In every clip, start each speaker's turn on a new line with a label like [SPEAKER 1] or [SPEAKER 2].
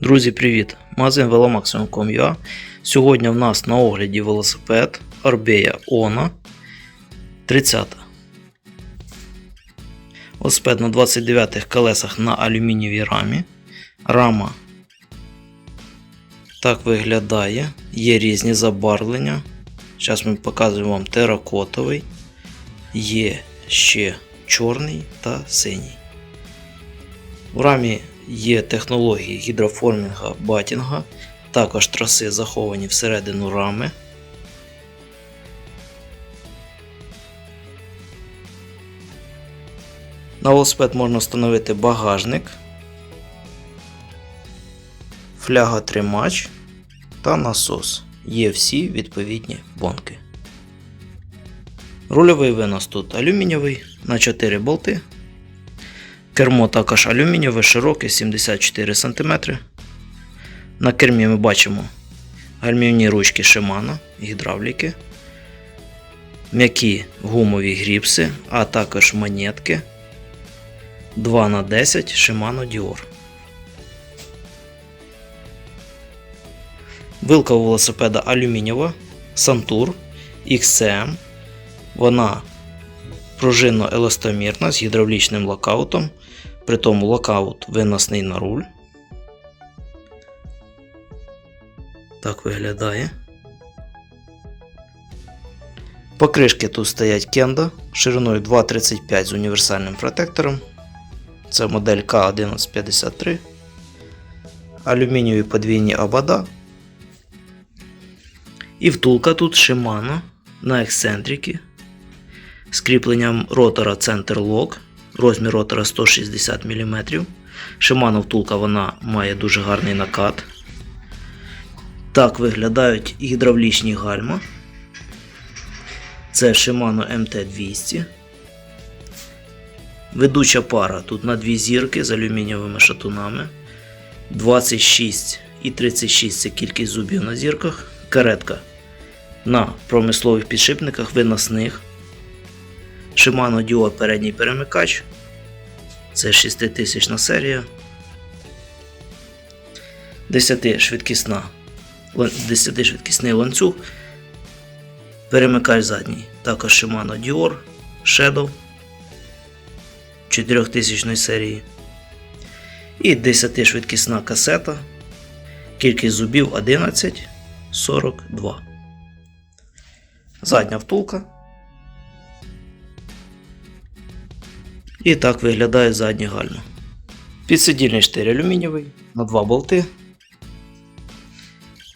[SPEAKER 1] Друзі, привіт! Магазин velomaximum.com.ua Сьогодні в нас на огляді велосипед Arbeya Ona 30. Велосипед на 29 колесах на алюмінієвій рамі. Рама так виглядає. Є різні забарвлення. Зараз ми показуємо вам теракотовий. Є ще чорний та синій. В рамі є технології гідроформінга батінга, також траси заховані всередину рами. На велосипед можна встановити багажник, фляга-тримач та насос. Є всі відповідні бонки. Рульовий винос тут алюмінієвий на 4 болти. Кермо також алюмінієве, широке 74 см. На кермі ми бачимо гальмівні ручки Shimano, гідравліки, м'які гумові гріпси, а також монетки 2х10 Shimano Dior. Вилка у велосипеда алюмінієва Santur XCM. Вона пружинно еластомірна з гідравлічним локаутом. При тому локаут виносний на руль. Так виглядає. Покришки тут стоять Кенда шириною 2,35 з універсальним протектором. Це модель К1153. Алюмінієві подвійні обода. І втулка тут Shimano на ексцентрики з кріпленням ротора Center Lock, розмір ротора 160 мм. Shimano втулка вона має дуже гарний накат. Так виглядають гідравлічні гальма. Це Shimano MT200. Ведуча пара тут на дві зірки з алюмінієвими шатунами. 26 і 36 це кількість зубів на зірках. Каретка на промислових підшипниках виносних. Shimano Dio передній перемикач. Це 6000 серія. 10 швидкісна, 10 швидкісний ланцюг. Перемикач задній. Також Shimano Dior Shadow 4000 серії. І 10 швидкісна касета. Кількість зубів 11, 42. Задня втулка. І так виглядає задні гальма. Підсидільний штир алюмінієвий на два болти.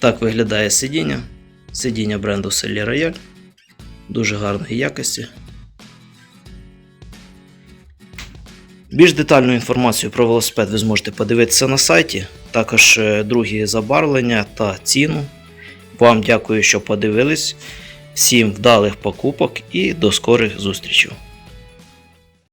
[SPEAKER 1] Так виглядає сидіння. Сидіння бренду Селі Royal. Дуже гарної якості. Більш детальну інформацію про велосипед ви зможете подивитися на сайті. Також е, другі забарвлення та ціну. Вам дякую, що подивились. Всім вдалих покупок і до скорих зустрічей.